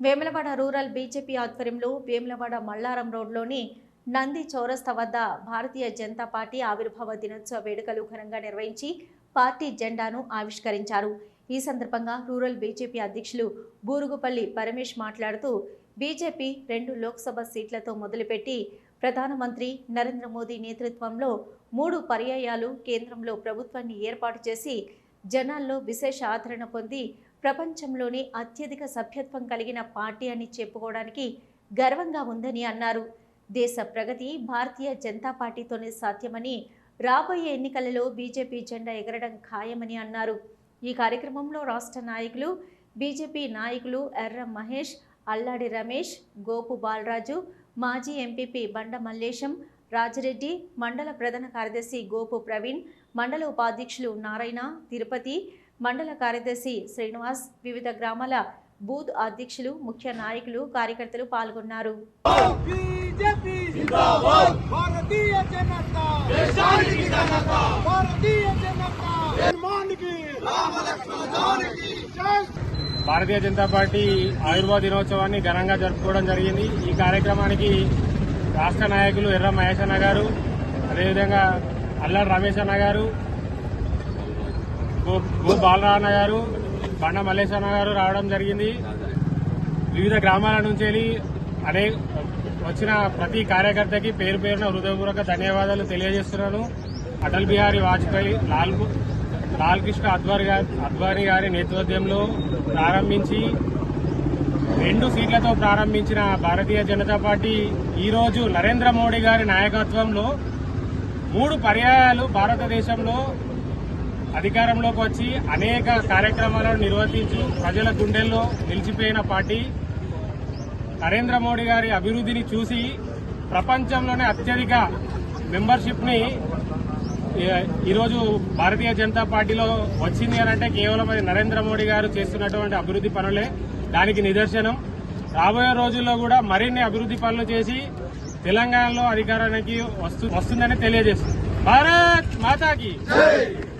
Vemulawada rural BJP ఆధ్వర్యంలో వేములవాడ మల్లారం రోడ్లోని నంది చౌరస్తా వద్ద భారతీయ జనతా పార్టీ ఆవిర్భావ దినోత్సవ వేడుకలు ఘనంగా నిర్వహించి పార్టీ జెండాను ఆవిష్కరించారు. ఈ సందర్భంగా రూరల్ బీజేపీ అధ్యక్షులు బూరుగుపల్లి పరమేష్ మాట్లాడుతూ బీజేపీ రెండు లోక్సభ సీట్లతో మొదలుపెట్టి ప్రధానమంత్రి నరేంద్ర మోదీ నేతృత్వంలో మూడు పర్యాయాలు కేంద్రంలో ప్రభుత్వాన్ని ఏర్పాటు చేసి జనాల్లో విశేష ఆదరణ పొంది ప్రపంచంలోనే అత్యధిక సభ్యత్వం కలిగిన పార్టీ అని చెప్పుకోవడానికి గర్వంగా ఉందని అన్నారు. దేశ ప్రగతి భారతీయ జనతా పార్టీతోనే సాధ్యమని రాబోయే ఎన్నికలలో బీజేపీ జెండా ఎగరడం ఖాయమని అన్నారు. ఈ కార్యక్రమంలో రాష్ట్ర నాయకులు బీజేపీ నాయకులు ఎర్ర మహేష్ అల్లాడి రమేష్ గోపు బాలరాజు మాజీ ఎంపీపీ బండ మల్లేశం రాజిరెడ్డి మండల ప్రధాన కార్యదర్శి గోపు ప్రవీణ్ మండల ఉపాధ్యక్షులు నారాయణ తిరుపతి మండల కార్యదర్శి శ్రీనివాస్ వివిధ గ్రామాల బూత్ అధ్యక్షులు ముఖ్య నాయకులు కార్యకర్తలు పాల్గొన్నారు. బీజేపీ జిందాబాద్! భారతీయ జనతా! దేశానికి ఘనత! భారతీయ జనతా! నిర్మాణానికి రామ లక్ష్మణ జానకి జై! భారతీయ జనతా పార్టీ ఆయుర్వేద దినోత్సవాన్ని ఘనంగా జరుపుకోవడం జరిగింది. ఈ కార్యక్రమానికి రాష్ట్ర నాయకులు ఎర్ర మహేష్ అన్న గారు అదేవిధంగా అల్లరి రమేష్ అన్న గారు గో గో బాలరాన్న గారు బండ మల్లేశ్వర అన్న గారు రావడం జరిగింది. వివిధ గ్రామాల నుంచి వెళ్ళి అనే వచ్చిన ప్రతి కార్యకర్తకి పేరు పేరున హృదయపూర్వక ధన్యవాదాలు తెలియజేస్తున్నాను. అటల్ బిహారీ వాజ్పేయి లాల్ లాల్ కృష్ణ గారి అద్వారి గారి నేతృత్వంలో ప్రారంభించి రెండు సీట్లతో ప్రారంభించిన భారతీయ జనతా పార్టీ ఈరోజు నరేంద్ర మోడీ గారి నాయకత్వంలో మూడు పర్యాయాలు భారతదేశంలో అధికారంలోకి వచ్చి అనేక కార్యక్రమాలను నిర్వర్తించి ప్రజల గుండెల్లో నిలిచిపోయిన పార్టీ. నరేంద్ర మోడీ గారి అభివృద్ధిని చూసి ప్రపంచంలోనే అత్యధిక మెంబర్షిప్ని ఈరోజు భారతీయ జనతా పార్టీలో వచ్చింది అని అంటే కేవలం అది నరేంద్ర మోడీ గారు చేస్తున్నటువంటి అభివృద్ధి పనులే. దానికి నిదర్శనం. రాబోయే రోజుల్లో కూడా మరిన్ని అభివృద్ధి పనులు చేసి తెలంగాణలో అధికారానికి వస్తు వస్తుందని తెలియజేస్తుంది. భారత్ మాతాకి!